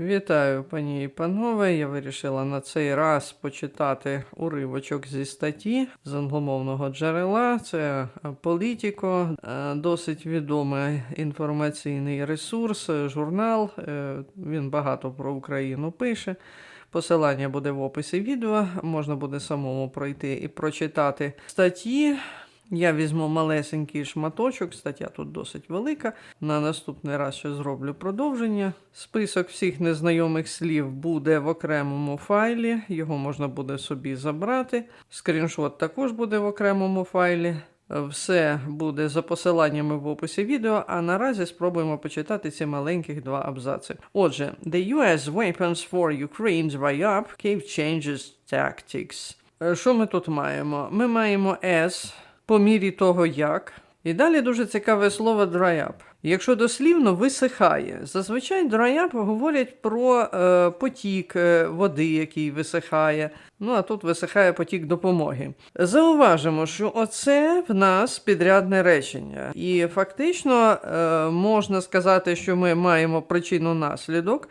Вітаю, пані і панове. Я вирішила на цей раз почитати уривочок зі статті з англомовного джерела. Це Політіко, досить відомий інформаційний ресурс, е, журнал. Е, Він багато про Україну пише. Посилання буде в описі відео, можна буде самому пройти і прочитати статті. Я візьму малесенький шматочок, стаття тут досить велика. На наступний раз ще зроблю продовження. Список всіх незнайомих слів буде в окремому файлі, його можна буде собі забрати. Скріншот також буде в окремому файлі. Все буде за посиланнями в описі відео, а наразі спробуємо почитати ці маленьких два абзаци. Отже, The US weapons for Ukraine dry up, Kyiv changes tactics. Е, Що ми тут маємо? Ми маємо S по мірі того, як. І далі дуже цікаве слово dry up. Якщо дослівно висихає, зазвичай dry up говорять про е, потік е, води, який висихає. Ну а тут висихає потік допомоги. Зауважимо, що оце в нас підрядне речення, і фактично е, можна сказати, що ми маємо причину наслідок.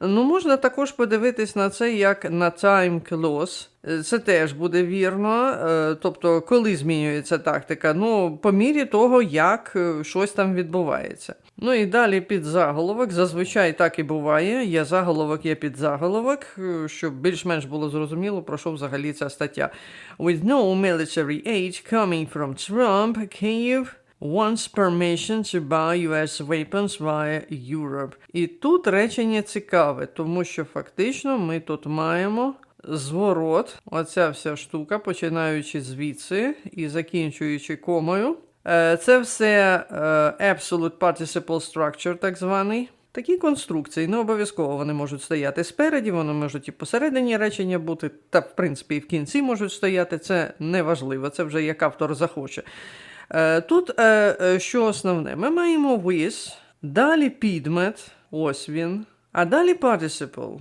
Ну, можна також подивитись на це як на time clause. Е, Це теж буде вірно. Е, Тобто, коли змінюється тактика? Ну, по мірі того, як щось там відбувається. Ну і далі під заголовок. Зазвичай так і буває. Є заголовок, є підзаголовок, е, щоб більш-менш було зрозуміло, про що взагалі ця стаття. With no military aid coming from Trump, Kyiv wants permission to buy US weapons via Europe. І тут речення цікаве, тому що фактично ми тут маємо зворот, оця вся штука, починаючи звідси і закінчуючи комою. Е, Це все е, Absolute Participle Structure, так званий. Такі конструкції не обов'язково вони можуть стояти спереді, вони можуть і посередині речення бути, та в принципі і в кінці можуть стояти. Це не важливо, це вже як автор захоче. Е, Тут що основне? Ми маємо with, далі підмет, ось він, а далі participle.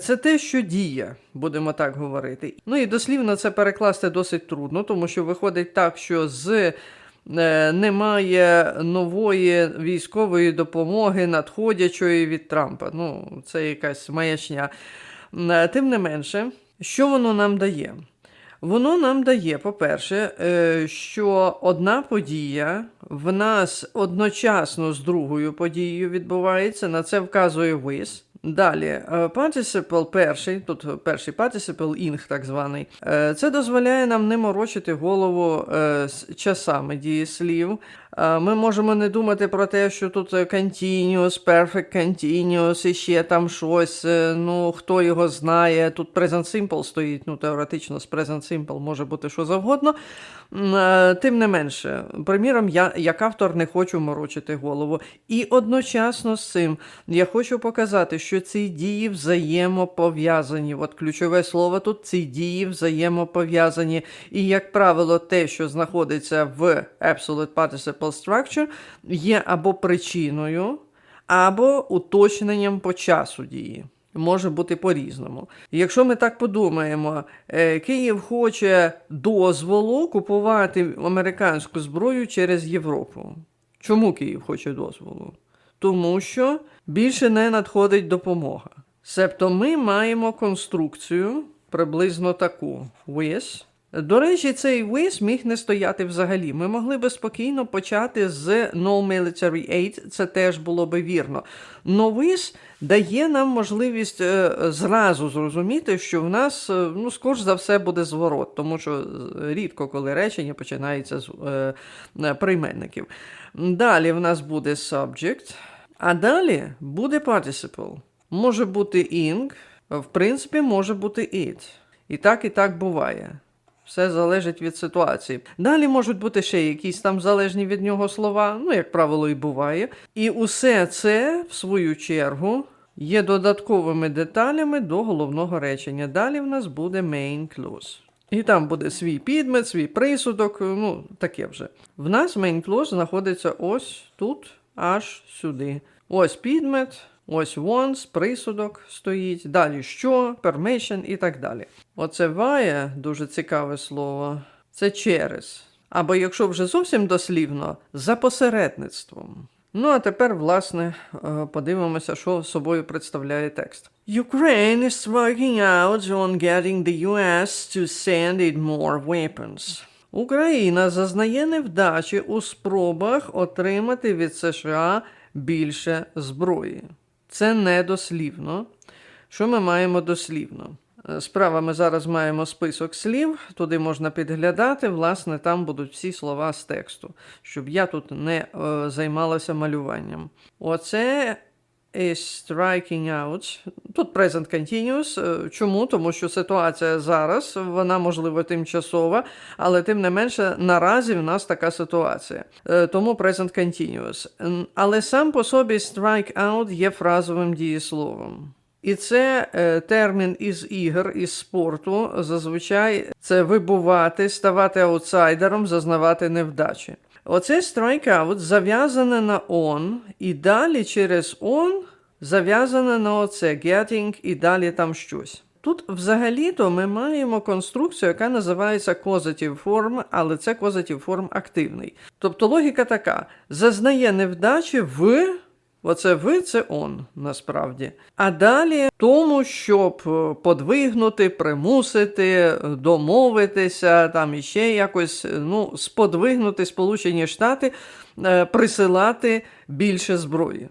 Це те, що діє, будемо так говорити. Ну і дослівно це перекласти досить трудно, тому що виходить так, що з немає нової військової допомоги надходячої від Трампа. Ну, це якась маячня. Е, Тим не менше, що воно нам дає? Воно нам дає, по-перше, е, що одна подія в нас одночасно з другою подією відбувається. На це вказує with. Далі, е, participle перший, тут перший participle ing так званий, е, це дозволяє нам не морочити голову е, з часами дієслів. Ми можемо не думати про те, що тут continuous, perfect continuous і ще там щось. Ну, хто його знає. Тут present simple стоїть, ну, теоретично з present simple може бути що завгодно. Е, Тим не менше, приміром, я як автор не хочу морочити голову. І одночасно з цим я хочу показати, що ці дії взаємопов'язані. От ключове слово тут ці дії взаємопов'язані. І, як правило, те, що знаходиться в Absolute Participle Structure, є або причиною, або уточненням по часу дії. Може бути по-різному. Якщо ми так подумаємо, е, Київ хоче дозволу купувати американську зброю через Європу. Чому Київ хоче дозволу? Тому що більше не надходить допомога. Себто ми маємо конструкцію приблизно таку with. До речі, цей with міг не стояти взагалі. Ми могли би спокійно почати з no military aid, це теж було би вірно. No with дає нам можливість е, зразу зрозуміти, що в нас, е, ну, скорш за все, буде зворот, тому що е, рідко коли речення починається з прийменників. Далі в нас буде subject, а далі буде participle. Може бути ing, в принципі, може бути it. І так, і так буває. Все залежить від ситуації. Далі можуть бути ще якісь там залежні від нього слова, ну, як правило, і буває. І усе це, в свою чергу, є додатковими деталями до головного речення. Далі в нас буде main clause. І там буде свій підмет, свій присудок, ну, таке вже. В нас main clause знаходиться ось тут, аж сюди. Ось підмет, ось once, присудок стоїть. Далі що, permission і так далі. Оце via, дуже цікаве слово. Це через. Або якщо вже зовсім дослівно, за посередництвом. Ну а тепер, власне, е, подивимося, що собою представляє текст. Ukraine is working out on getting the US to send it more weapons. Україна зазнає невдачі у спробах отримати від США більше зброї. Це не дослівно. Що ми маємо дослівно? Е, Справа ми зараз маємо список слів, туди можна підглядати. Власне, там будуть всі слова з тексту, щоб я тут не е, займалася малюванням. Оце is striking out. Тут present continuous. Е, Чому? Тому що ситуація зараз, вона можливо тимчасова, але тим не менше наразі в нас така ситуація. Е, Тому present continuous. Але сам по собі strike out є фразовим дієсловом. І це е, термін із ігор, із спорту. Зазвичай це вибувати, ставати аутсайдером, зазнавати невдачі. Оце strikeout зав'язане на on, і далі через on зав'язане на оце getting, і далі там щось. Тут взагалі-то ми маємо конструкцію, яка називається causative form, але це causative form активний. Тобто логіка така: зазнає невдачі в. Оце ви це он насправді. А далі тому, щоб е, подвигнути, примусити, домовитися, там іще якось е, ну, сподвигнути Сполучені Штати е, присилати більше зброї.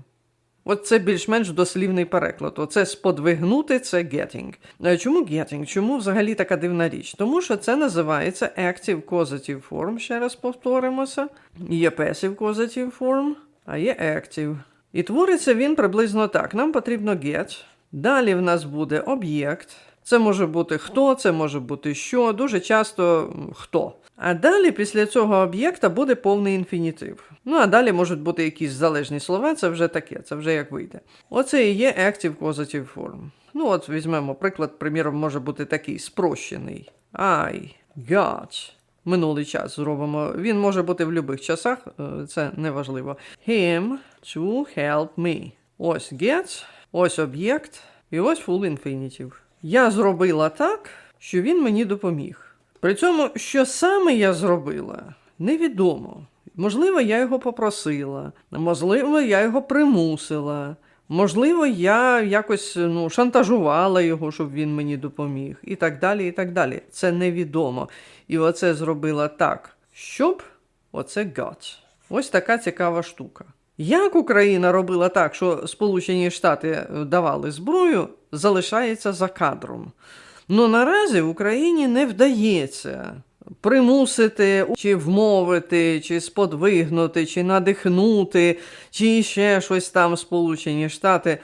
От це більш-менш дослівний переклад. Оце сподвигнути це getting. Чому getting? Чому взагалі така дивна річ? Тому що це називається active causative form, ще раз повторимося. Є passive causative form, а є active. І твориться він приблизно так. Нам потрібно get. Далі в нас буде об'єкт. Це може бути хто, це може бути що, дуже часто хто. А далі після цього об'єкта буде повний інфінітив. Ну а далі можуть бути якісь залежні слова, це вже таке, це вже як вийде. Оце і є active causative form. Ну от візьмемо приклад, приміром, може бути такий спрощений. I got. Минулий час зробимо. Він може бути в будь-яких часах, е, це не важливо. Him to help me. Ось get, ось об'єкт, і ось full infinitive. Я зробила так, що він мені допоміг. При цьому, що саме я зробила, невідомо. Можливо, я його попросила, можливо, я його примусила. Можливо, я якось ну, шантажувала його, щоб він мені допоміг, і так далі. і так далі. Це невідомо. І оце зробила так, щоб оце got. Ось така цікава штука. Як Україна робила так, що Сполучені Штати е, давали зброю, залишається за кадром. Ну наразі в Україні не вдається примусити чи вмовити, чи сподвигнути, чи надихнути, чи ще щось там Сполучені Штати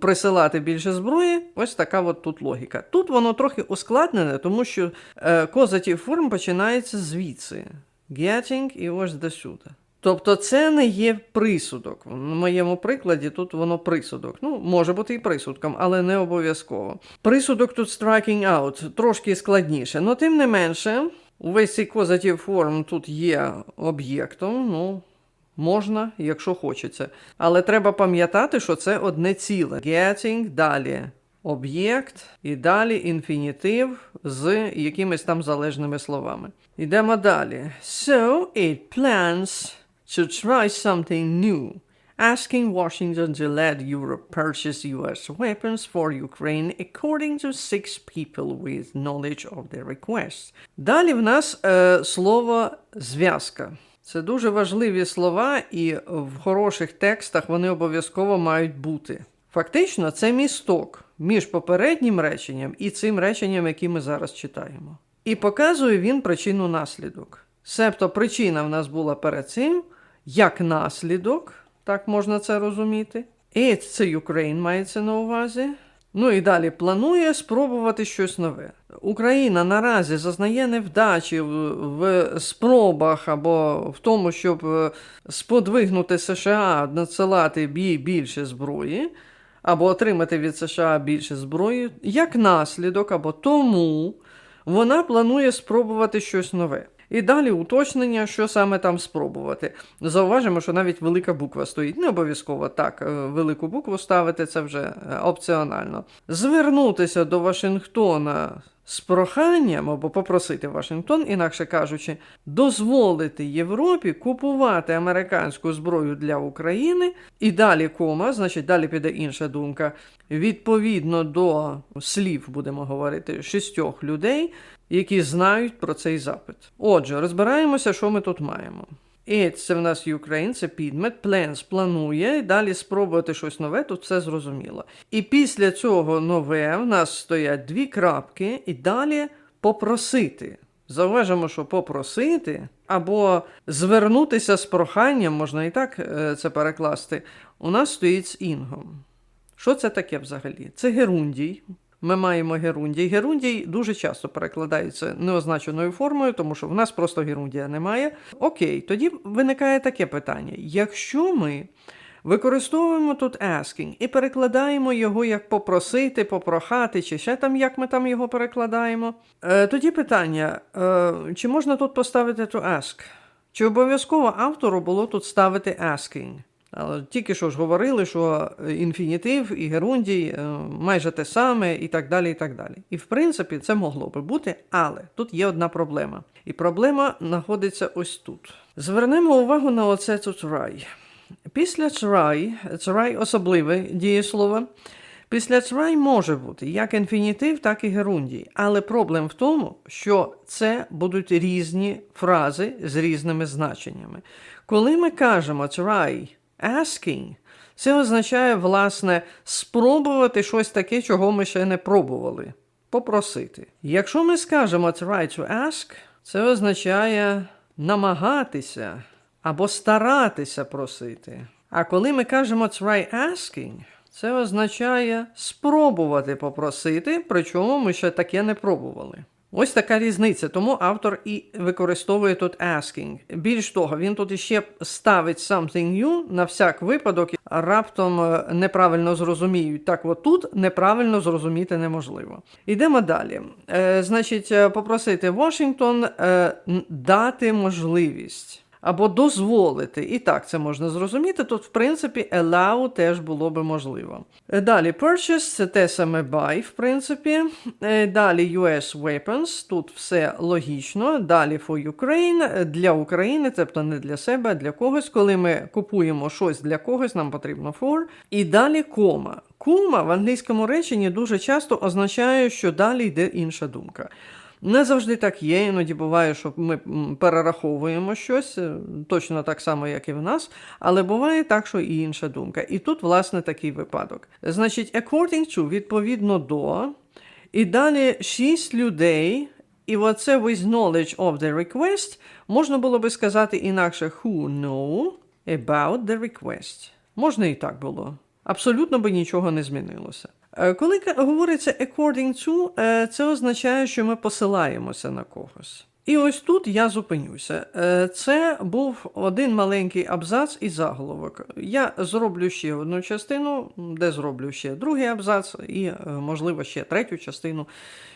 присилати більше зброї. Ось така от тут логіка. Тут воно трохи ускладнене, тому що е, козатів форм починається звідси. Getting і ось до сюди. Тобто це не є присудок. В моєму прикладі тут воно присудок. Ну, може бути і присудком, але не обов'язково. Присудок тут striking out, трошки складніше. Но тим не менше, увесь цей козатів форм тут є об'єктом. Ну, можна, якщо хочеться. Але треба пам'ятати, що це одне ціле. Getting далі. Об'єкт і далі інфінітив з якимись там залежними словами. Йдемо далі. So it plans to try something new, asking Washington to let Europe purchase US weapons for Ukraine according to six people with knowledge of the request. Далі в нас е, слово зв'язка. Це дуже важливі слова, і в хороших текстах вони обов'язково мають бути. Фактично, це місток між попереднім реченням і цим реченням, яке ми зараз читаємо. І показує він причину наслідок. Себто причина в нас була перед цим, як наслідок, так можна це розуміти. І це Ukraine мається на увазі. Ну і далі планує спробувати щось нове. Україна наразі зазнає невдачі в, спробах або в тому, щоб е, сподвигнути США надсилати бій більше зброї, або отримати від США більше зброї, як наслідок, або тому вона планує спробувати щось нове. І далі уточнення, що саме там спробувати. Зауважимо, що навіть велика буква стоїть. Не обов'язково так, е, велику букву ставити це вже е, опціонально. Звернутися до Вашингтона з проханням або попросити Вашингтон, інакше кажучи, дозволити Європі купувати американську зброю для України, і далі кома, значить, далі піде інша думка. Відповідно до слів, будемо говорити, шістьох людей, які знають про цей запит. Отже, розбираємося, що ми тут маємо. І це в нас Ukraine, це підмет, Plans планує, і далі спробувати щось нове, тут все зрозуміло. І після цього нове в нас стоять дві крапки, і далі попросити. Зауважимо, що попросити або звернутися з проханням, можна і так е, це перекласти, у нас стоїть з інгом. Що це таке взагалі? Це герундій. Ми маємо герундій. Герундій дуже часто перекладається неозначеною формою, тому що в нас просто герундія немає. Окей, тоді виникає таке питання: якщо ми використовуємо тут asking і перекладаємо його як попросити, попрохати, чи ще там, як ми там його перекладаємо, е, тоді питання: е, чи можна тут поставити to ask? Чи обов'язково автору було тут ставити asking? Тільки що ж говорили, що інфінітив і герундій е, майже те саме, і так далі. І так далі. І в принципі це могло би бути, але тут є одна проблема. І проблема знаходиться ось тут. Звернемо увагу на оце тут try. Після try, try особливе дієслово. Після try може бути як інфінітив, так і герундій. Але проблем в тому, що це будуть різні фрази з різними значеннями. Коли ми кажемо try asking, це означає, власне, спробувати щось таке, чого ми ще не пробували. Попросити. Якщо ми скажемо try to ask, це означає намагатися або старатися просити. А коли ми кажемо try asking, це означає спробувати попросити, причому ми ще таке не пробували. Ось така різниця, тому автор і використовує тут asking. Більш того, він тут іще ставить something new на всяк випадок, раптом е, неправильно зрозуміють. Так, от тут неправильно зрозуміти неможливо. Йдемо далі. Е, значить, е, попросити е, дати можливість. Або дозволити. І так це можна зрозуміти. Тут, в принципі, allow теж було би можливо. Е, Далі purchase це те саме buy, в принципі. Е, Далі US weapons, тут все логічно. Далі for Ukraine, для України, тобто не для себе, а для когось. Коли ми купуємо щось для когось, нам потрібно for. І далі кома. Кома в англійському реченні дуже часто означає, що далі йде інша думка. Не завжди так є, іноді буває, що ми перераховуємо щось е, точно так само, як і в нас, але буває так, що і інша думка. І тут, власне, такий випадок. Значить, according to, відповідно до, і далі шість людей, і оце with knowledge of the request, можна було би сказати інакше who know about the request. Можна і так було. Абсолютно би нічого не змінилося. Е, Коли говориться according to, е, це означає, що ми посилаємося на когось. І ось тут я зупинюся. Е, Це був один маленький абзац і заголовок. Я зроблю ще одну частину, де зроблю ще другий абзац, і, можливо, ще третю частину,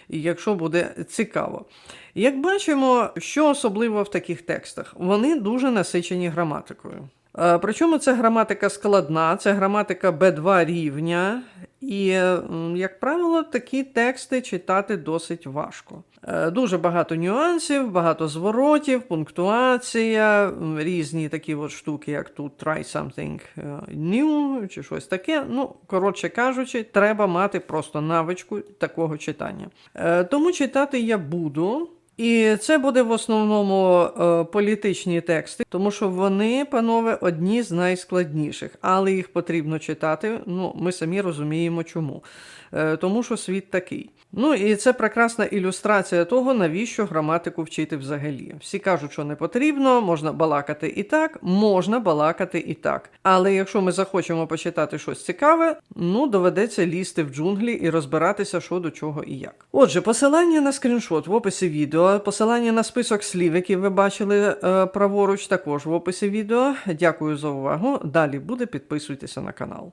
якщо буде цікаво. Як бачимо, що особливо в таких текстах, вони дуже насичені граматикою. Е, Причому це граматика складна, це граматика Б2 рівня, і, як правило, такі тексти читати досить важко. Е, Дуже багато нюансів, багато зворотів, пунктуація, різні такі от штуки, як тут try something е, new чи щось таке. Ну, коротше кажучи, треба мати просто навичку такого читання. Тому читати я буду. І це буде в основному е, політичні тексти, тому що вони, панове, одні з найскладніших, але їх потрібно читати. Ну, ми самі розуміємо, чому. Е, тому що світ такий. Ну і це прекрасна ілюстрація того, навіщо граматику вчити взагалі. Всі кажуть, що не потрібно, можна балакати і так, можна балакати і так. Але якщо ми захочемо почитати щось цікаве, ну доведеться лізти в джунглі і розбиратися, що до чого і як. Отже, посилання на скріншот в описі відео, посилання на список слів, які ви бачили е, праворуч, також в описі відео. Дякую за увагу. Далі буде, підписуйтеся на канал.